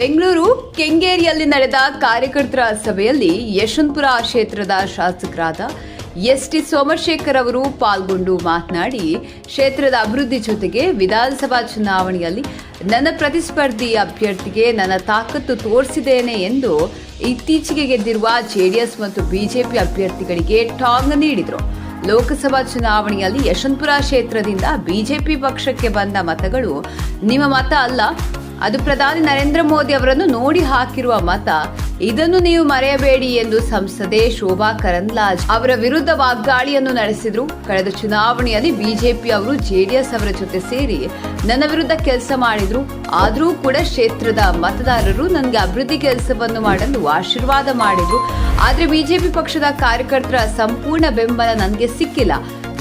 ಬೆಂಗಳೂರು ಕೆಂಗೇರಿಯಲ್ಲಿ ನಡೆದ ಕಾರ್ಯಕರ್ತರ ಸಭೆಯಲ್ಲಿ ಯಶವಂತಪುರ ಕ್ಷೇತ್ರದ ಶಾಸಕರಾದ ಎಸ್ ಟಿ ಸೋಮಶೇಖರ್ ಅವರು ಪಾಲ್ಗೊಂಡು ಮಾತನಾಡಿ, ಕ್ಷೇತ್ರದ ಅಭಿವೃದ್ಧಿ ಜೊತೆಗೆ ವಿಧಾನಸಭಾ ಚುನಾವಣೆಯಲ್ಲಿ ನನ್ನ ಪ್ರತಿಸ್ಪರ್ಧಿ ಅಭ್ಯರ್ಥಿಗೆ ನನ್ನ ತಾಕತ್ತು ತೋರಿಸಿದ್ದೇನೆ ಎಂದು ಇತ್ತೀಚೆಗೆ ಗೆದ್ದಿರುವ ಜೆಡಿಎಸ್ ಮತ್ತು ಬಿಜೆಪಿ ಅಭ್ಯರ್ಥಿಗಳಿಗೆ ಟಾಂಗ್ ನೀಡಿದರು. ಲೋಕಸಭಾ ಚುನಾವಣೆಯಲ್ಲಿ ಯಶವಂತಪುರ ಕ್ಷೇತ್ರದಿಂದ ಬಿಜೆಪಿ ಪಕ್ಷಕ್ಕೆ ಬಂದ ಮತಗಳು ನಿಮ್ಮ ಮತ ಅಲ್ಲ ಅದು ಪ್ರಧಾನಿ ನರೇಂದ್ರ ಮೋದಿ ಅವರನ್ನು ನೋಡಿ ಹಾಕಿರುವ ಮತ, ಇದನ್ನು ನೀವು ಮರೆಯಬೇಡಿ ಎಂದು ಸಂಸದೆ ಶೋಭಾ ಕರಂದ್ಲಾಜ್ ಅವರ ವಿರುದ್ಧ ವಾಗ್ದಾಳಿಯನ್ನು ನಡೆಸಿದ್ರು. ಕಳೆದ ಚುನಾವಣೆಯಲ್ಲಿ ಬಿಜೆಪಿ ಅವರು ಜೆಡಿಎಸ್ ಅವರ ಜೊತೆ ಸೇರಿ ನನ್ನ ವಿರುದ್ಧ ಕೆಲಸ ಮಾಡಿದ್ರು. ಆದರೂ ಕೂಡ ಕ್ಷೇತ್ರದ ಮತದಾರರು ನನಗೆ ಅಭಿವೃದ್ಧಿ ಕೆಲಸವನ್ನು ಮಾಡಲು ಆಶೀರ್ವಾದ ಮಾಡಿದ್ರು. ಆದರೆ ಬಿಜೆಪಿ ಪಕ್ಷದ ಕಾರ್ಯಕರ್ತರ ಸಂಪೂರ್ಣ ಬೆಂಬಲ ನನಗೆ ಸಿಕ್ಕಿಲ್ಲ.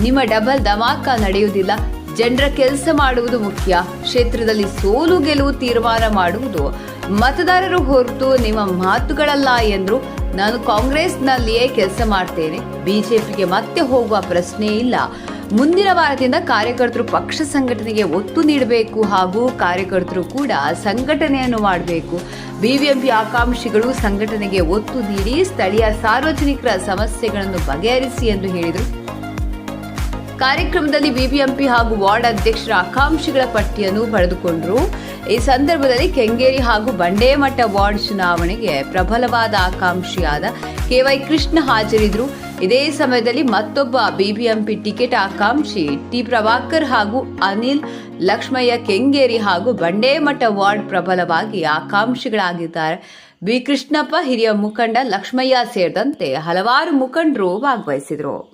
ನಿಮ್ಮ ಡಬಲ್ ಧಮಾಕ ನಡೆಯುವುದಿಲ್ಲ. ಜನರ ಕೆಲಸ ಮಾಡುವುದು ಮುಖ್ಯ. ಕ್ಷೇತ್ರದಲ್ಲಿ ಸೋಲು ಗೆಲುವು ತೀರ್ಮಾನ ಮಾಡುವುದು ಮತದಾರರು ಹೊರತು ನಿಮ್ಮ ಮಾತುಗಳಲ್ಲ ಎಂದರು ನಾನು ಕಾಂಗ್ರೆಸ್ನಲ್ಲಿಯೇ ಕೆಲಸ ಮಾಡ್ತೇನೆ. ಬಿಜೆಪಿಗೆ ಮತ್ತೆ ಹೋಗುವ ಪ್ರಶ್ನೆ ಇಲ್ಲ. ಮುಂದಿನ ವಾರದಿಂದ ಕಾರ್ಯಕರ್ತರು ಪಕ್ಷ ಸಂಘಟನೆಗೆ ಒತ್ತು ನೀಡಬೇಕು ಹಾಗೂ ಕಾರ್ಯಕರ್ತರು ಕೂಡ ಸಂಘಟನೆಯನ್ನು ಮಾಡಬೇಕು. ಬಿಬಿಎಂಪಿ ಆಕಾಂಕ್ಷಿಗಳು ಸಂಘಟನೆಗೆ ಒತ್ತು ನೀಡಿ ಸ್ಥಳೀಯ ಸಾರ್ವಜನಿಕರ ಸಮಸ್ಯೆಗಳನ್ನು ಬಗೆಹರಿಸಿ ಎಂದು ಹೇಳಿದರು. ಕಾರ್ಯಕ್ರಮದಲ್ಲಿ ಬಿಬಿಎಂಪಿ ಹಾಗೂ ವಾರ್ಡ್ ಅಧ್ಯಕ್ಷರ ಆಕಾಂಕ್ಷಿಗಳ ಪಟ್ಟಿಯನ್ನು ಪಡೆದುಕೊಂಡರು. ಈ ಸಂದರ್ಭದಲ್ಲಿ ಕೆಂಗೇರಿ ಹಾಗೂ ಬಂಡೇಮಠ ವಾರ್ಡ್ ಚುನಾವಣೆಗೆ ಪ್ರಬಲವಾದ ಆಕಾಂಕ್ಷಿಯಾದ ಕೆವೈ ಕೃಷ್ಣ ಹಾಜರಿದ್ದರು ಇದೇ ಸಮಯದಲ್ಲಿ ಮತ್ತೊಬ್ಬ ಬಿಬಿಎಂಪಿ ಟಿಕೆಟ್ ಆಕಾಂಕ್ಷಿ ಟಿ ಪ್ರಭಾಕರ್ ಹಾಗೂ ಅನಿಲ್, ಲಕ್ಷ್ಮಯ್ಯ ಕೆಂಗೇರಿ ಹಾಗೂ ಬಂಡೇಮಠ ವಾರ್ಡ್ ಪ್ರಬಲವಾಗಿ ಆಕಾಂಕ್ಷಿಗಳಾಗಿದ್ದಾರೆ. ಬಿ ಕೃಷ್ಣಪ್ಪ ಹಿರಿಯ ಮುಖಂಡ ಲಕ್ಷ್ಮಯ್ಯ ಸೇರಿದಂತೆ ಹಲವಾರು ಮುಖಂಡರು ಭಾಗವಹಿಸಿದರು.